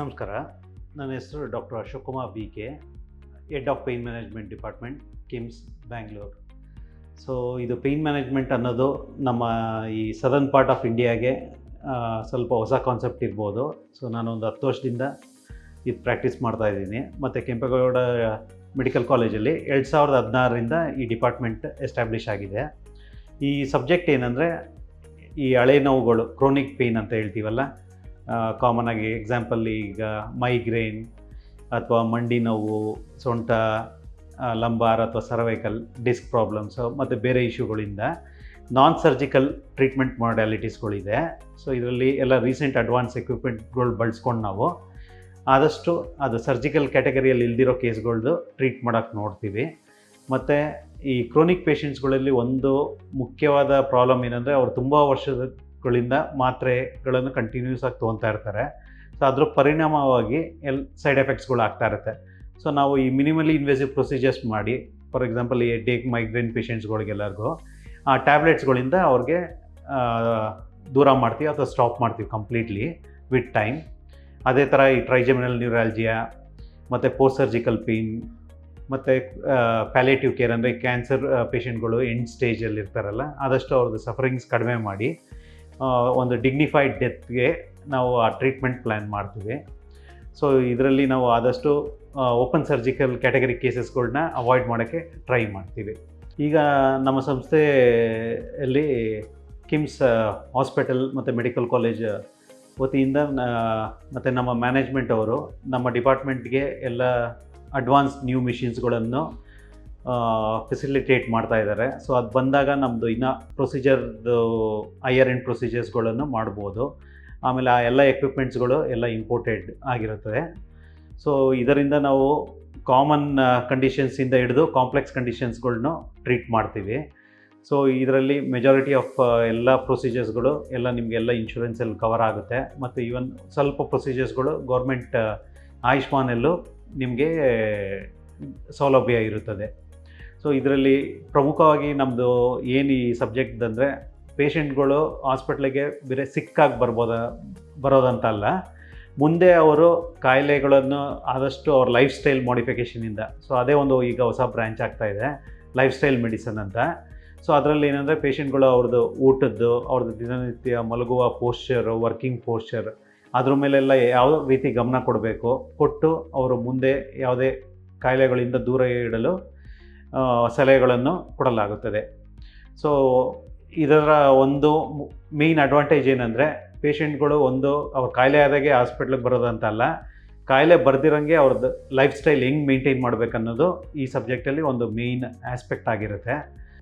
ನಮಸ್ಕಾರ. ನನ್ನ ಹೆಸರು doctor Ashok Kumar B K head of pain management department KIMS Bangalore so ಇದು pain management ಅನ್ನೋದು ನಮ್ಮ ಈ ಸದರ್ನ್ ಪಾರ್ಟ್ ಆಫ್ ಇಂಡಿಯಾಗೆ ಸ್ವಲ್ಪ ಹೊಸ ಕಾನ್ಸೆಪ್ಟ್ ಇರ್ಬೋದು. ಸೊ ನಾನೊಂದು ಹತ್ತು ವರ್ಷದಿಂದ ಇದು ಪ್ರಾಕ್ಟೀಸ್ ಮಾಡ್ತಾ ಇದ್ದೀನಿ. ಮತ್ತು ಕೆಂಪೇಗೌಡ ಮೆಡಿಕಲ್ ಕಾಲೇಜಲ್ಲಿ ಎರಡು ಸಾವಿರದ ಹದಿನಾರರಿಂದ ಈ ಡಿಪಾರ್ಟ್ಮೆಂಟ್ ಎಸ್ಟಾಬ್ಲಿಷ್ ಆಗಿದೆ. ಈ ಸಬ್ಜೆಕ್ಟ್ ಏನಂದರೆ ಈ ಹಳೆ ನೋವುಗಳು ಕ್ರೋನಿಕ್ ಪೇಯ್ನ್ ಅಂತ ಹೇಳ್ತೀವಲ್ಲ ಕಾಮನ್ ಆಗಿ ಎಕ್ಸಾಂಪಲ್ ಈಗ ಮೈಗ್ರೇನ್ ಅಥವಾ ಮಂಡಿ ನೋವು, ಸೊಂಟ ಲಂಬಾರ್ ಅಥವಾ ಸರ್ವೈಕಲ್ ಡಿಸ್ಕ್ ಪ್ರಾಬ್ಲಮ್ಸು ಮತ್ತು ಬೇರೆ ಇಶ್ಯೂಗಳಿಂದ ನಾನ್ ಸರ್ಜಿಕಲ್ ಟ್ರೀಟ್ಮೆಂಟ್ ಮಾಡ್ಯಾಲಿಟೀಸ್ಗಳಿದೆ ಸೊ ಇದರಲ್ಲಿ ಎಲ್ಲ ರೀಸೆಂಟ್ ಅಡ್ವಾನ್ಸ್ ಎಕ್ವಿಪ್ಮೆಂಟ್ಗಳು ಬಳಸ್ಕೊಂಡು ನಾವು ಆದಷ್ಟು ಅದು ಸರ್ಜಿಕಲ್ ಕ್ಯಾಟಗರಿಯಲ್ಲಿ ಇಲ್ದಿರೋ ಕೇಸ್ಗಳ್ದು ಟ್ರೀಟ್ ಮಾಡೋಕ್ಕೆ ನೋಡ್ತೀವಿ. ಮತ್ತು ಈ ಕ್ರೋನಿಕ್ ಪೇಷಂಟ್ಸ್ಗಳಲ್ಲಿ ಒಂದು ಮುಖ್ಯವಾದ ಪ್ರಾಬ್ಲಮ್ ಏನಂದರೆ ಅವರು ತುಂಬ ವರ್ಷಗಳಿಂದ ಮಾತ್ರೆಗಳನ್ನು ಕಂಟಿನ್ಯೂಸ್ ಆಗಿ ತೊಗೊತಾ ಇರ್ತಾರೆ. ಸೊ ಅದ್ರ ಪರಿಣಾಮವಾಗಿ ಎಲ್ ಸೈಡ್ ಎಫೆಕ್ಟ್ಸ್ಗಳು ಆಗ್ತಾ ಇರುತ್ತೆ. ಸೊ ನಾವು ಈ ಮಿನಿಮಲಿ ಇನ್ವೆಸಿವ್ ಪ್ರೊಸೀಜರ್ಸ್ ಮಾಡಿ ಫಾರ್ ಎಕ್ಸಾಂಪಲ್ ಈ ಡೇಕ್ ಮೈಗ್ರೇನ್ ಪೇಷೆಂಟ್ಸ್ಗಳಿಗೆಲ್ಲರಿಗೂ ಆ ಟ್ಯಾಬ್ಲೆಟ್ಸ್ಗಳಿಂದ ಅವ್ರಿಗೆ ದೂರ ಮಾಡ್ತೀವಿ ಅಥವಾ ಸ್ಟಾಪ್ ಮಾಡ್ತೀವಿ ಕಂಪ್ಲೀಟ್ಲಿ ವಿತ್ ಟೈಮ್ ಅದೇ ಥರ ಈ ಟ್ರೈಜಮಿನಲ್ ನ್ಯೂರಾಲಜಿಯಾ ಮತ್ತು ಪೋಸ್ಟ್ ಸರ್ಜಿಕಲ್ ಪೇಯ್ನ್ ಮತ್ತು ಪ್ಯಾಲೇಟಿವ್ ಕೇರ್ ಅಂದರೆ ಕ್ಯಾನ್ಸರ್ ಪೇಷೆಂಟ್ಗಳು ಎಂಡ್ ಸ್ಟೇಜಲ್ಲಿ ಇರ್ತಾರಲ್ಲ, ಆದಷ್ಟು ಅವ್ರದ್ದು ಸಫರಿಂಗ್ಸ್ ಕಡಿಮೆ ಮಾಡಿ ಒಂದು ಡಿಗ್ನಿಫೈಡ್ ಡೆತ್ಗೆ ನಾವು ಆ ಟ್ರೀಟ್ಮೆಂಟ್ ಪ್ಲ್ಯಾನ್ ಮಾಡ್ತೀವಿ. ಸೊ ಇದರಲ್ಲಿ ನಾವು ಆದಷ್ಟು ಓಪನ್ ಸರ್ಜಿಕಲ್ ಕ್ಯಾಟಗರಿ ಕೇಸಸ್ಗಳನ್ನ ಅವಾಯ್ಡ್ ಮಾಡೋಕ್ಕೆ ಟ್ರೈ ಮಾಡ್ತೀವಿ. ಈಗ ನಮ್ಮ ಸಂಸ್ಥೆಯಲ್ಲಿ ಕಿಮ್ಸ್ ಹಾಸ್ಪಿಟಲ್ ಮತ್ತು ಮೆಡಿಕಲ್ ಕಾಲೇಜ್ ವತಿಯಿಂದ ಮತ್ತು ನಮ್ಮ ಮ್ಯಾನೇಜ್ಮೆಂಟ್ ಅವರು ನಮ್ಮ ಡಿಪಾರ್ಟ್ಮೆಂಟ್ಗೆ ಎಲ್ಲ ಅಡ್ವಾನ್ಸ್ ನ್ಯೂ ಮಿಷಿನ್ಸ್ಗಳನ್ನು ಫೆಸಿಲಿಟೇಟ್ ಮಾಡ್ತಾ ಇದ್ದಾರೆ ಸೊ ಅದು ಬಂದಾಗ ನಮ್ಮದು ಇನ್ನು ಪ್ರೊಸೀಜರ್ದು ಹೈಯರ್ ಎಂಡ್ ಪ್ರೊಸೀಜರ್ಸ್ಗಳನ್ನು ಮಾಡ್ಬೋದು. ಆಮೇಲೆ ಆ ಎಲ್ಲ ಎಕ್ವಿಪ್ಮೆಂಟ್ಸ್ಗಳು ಎಲ್ಲ ಇಂಪೋರ್ಟೆಡ್ ಆಗಿರುತ್ತದೆ. ಸೊ ಇದರಿಂದ ನಾವು ಕಾಮನ್ ಕಂಡೀಷನ್ಸಿಂದ ಹಿಡಿದು ಕಾಂಪ್ಲೆಕ್ಸ್ ಕಂಡೀಷನ್ಸ್ಗಳ್ನು ಟ್ರೀಟ್ ಮಾಡ್ತೀವಿ. ಸೊ ಇದರಲ್ಲಿ ಮೆಜಾರಿಟಿ ಆಫ್ ಎಲ್ಲ ಪ್ರೊಸೀಜರ್ಸ್ಗಳು ಎಲ್ಲ ನಿಮಗೆಲ್ಲ ಇನ್ಶೂರೆನ್ಸಲ್ಲಿ ಕವರ್ ಆಗುತ್ತೆ. ಮತ್ತು ಈವನ್ ಸ್ವಲ್ಪ ಪ್ರೊಸೀಜರ್ಸ್ಗಳು ಗೌರ್ಮೆಂಟ್ ಆಯುಷ್ಮಾನಲ್ಲೂ ನಿಮಗೆ ಸೌಲಭ್ಯ ಇರುತ್ತದೆ. ಸೊ ಇದರಲ್ಲಿ ಪ್ರಮುಖವಾಗಿ ನಮ್ಮದು ಏನು ಈ ಸಬ್ಜೆಕ್ಟ್ ಅಂದರೆ ಪೇಷೆಂಟ್ಗಳು ಹಾಸ್ಪಿಟ್ಲಿಗೆ ಬೇರೆ ಸಿಕ್ಕಾಗಿ ಬರ್ಬೋದ, ಬರೋದಂತಲ್ಲ. ಮುಂದೆ ಅವರು ಕಾಯಿಲೆಗಳನ್ನು ಆದಷ್ಟು ಅವ್ರ ಲೈಫ್ ಸ್ಟೈಲ್ ಮಾಡಿಫಿಕೇಷನಿಂದ ಸೊ ಅದೇ ಒಂದು ಈಗ ಹೊಸ ಬ್ರ್ಯಾಂಚ್ ಆಗ್ತಾ ಇದೆ ಲೈಫ್ ಸ್ಟೈಲ್ ಮೆಡಿಸನ್ ಅಂತ. ಸೊ ಅದರಲ್ಲಿ ಏನಂದರೆ ಪೇಷೆಂಟ್ಗಳು ಅವ್ರದ್ದು ಊಟದ್ದು ಅವ್ರದ್ದು ದಿನನಿತ್ಯ ಮಲಗುವ ಪೋಶ್ಚರು ವರ್ಕಿಂಗ್ ಪೋಶ್ಚರ್ ಅದ್ರ ಮೇಲೆಲ್ಲ ಯಾವ ರೀತಿ ಗಮನ ಕೊಡಬೇಕು. ಕೊಟ್ಟು ಅವರು ಮುಂದೆ ಯಾವುದೇ ಕಾಯಿಲೆಗಳಿಂದ ದೂರ ಇಡಲು ಸಲಹೆಗಳನ್ನು ಕೊಡಲಾಗುತ್ತದೆ. ಸೊ ಇದರ ಒಂದು ಮೇನ್ ಅಡ್ವಾಂಟೇಜ್ ಏನಂದರೆ ಪೇಷೆಂಟ್ಗಳು ಒಂದು, ಅವ್ರ ಕಾಯಿಲೆ ಆದಾಗೆ ಹಾಸ್ಪಿಟ್ಲಿಗೆ ಬರೋದಂತಲ್ಲ ಕಾಯಿಲೆ ಬರ್ದಿರಂಗೆ ಅವ್ರದ್ದು ಲೈಫ್ ಸ್ಟೈಲ್ ಹೆಂಗೆ ಮೇಂಟೈನ್ ಮಾಡಬೇಕನ್ನೋದು ಈ ಸಬ್ಜೆಕ್ಟಲ್ಲಿ ಒಂದು ಮೇಯ್ನ್ ಆಸ್ಪೆಕ್ಟ್ ಆಗಿರುತ್ತೆ.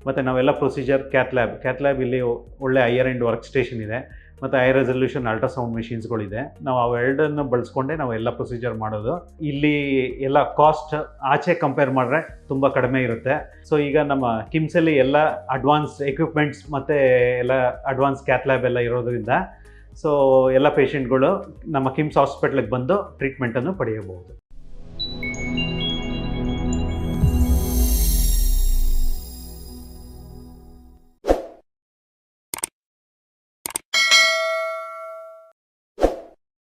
ಮತ್ತು ನಾವೆಲ್ಲ ಪ್ರೊಸೀಜರ್ ಕ್ಯಾತ್ ಲ್ಯಾಬ್ ಲ್ಯಾಬ್ ಇಲ್ಲಿ ಒಳ್ಳೆ ಹೈಯರ್ ಎಂಡ್ ವರ್ಕ್ ಸ್ಟೇಷನ್ ಇದೆ. ಮತ್ತು ಹೈ ರೆಸಲ್ಯೂಷನ್ ಅಲ್ಟ್ರಾಸೌಂಡ್ ಮಿಷಿನ್ಸ್ಗಳಿದೆ ನಾವು ಅವೆರಡನ್ನು ಬಳಸ್ಕೊಂಡೆ ನಾವು ಎಲ್ಲ ಪ್ರೊಸೀಜರ್ ಮಾಡೋದು. ಇಲ್ಲಿ ಎಲ್ಲ ಕಾಸ್ಟ್ ಆಚೆ ಕಂಪೇರ್ ಮಾಡಿದ್ರೆ ತುಂಬ ಕಡಿಮೆ ಇರುತ್ತೆ. ಸೊ ಈಗ ನಮ್ಮ ಕಿಮ್ಸಲ್ಲಿ ಎಲ್ಲ ಅಡ್ವಾನ್ಸ್ ಎಕ್ವಿಪ್ಮೆಂಟ್ಸ್ ಮತ್ತು ಎಲ್ಲ ಅಡ್ವಾನ್ಸ್ ಕ್ಯಾತ್ಲ್ಯಾಬ್ ಎಲ್ಲ ಇರೋದ್ರಿಂದ ಸೊ ಎಲ್ಲ ಪೇಷೆಂಟ್ಗಳು ನಮ್ಮ ಕಿಮ್ಸ್ ಹಾಸ್ಪಿಟ್ಲಿಗೆ ಬಂದು ಟ್ರೀಟ್ಮೆಂಟನ್ನು ಪಡೆಯಬಹುದು.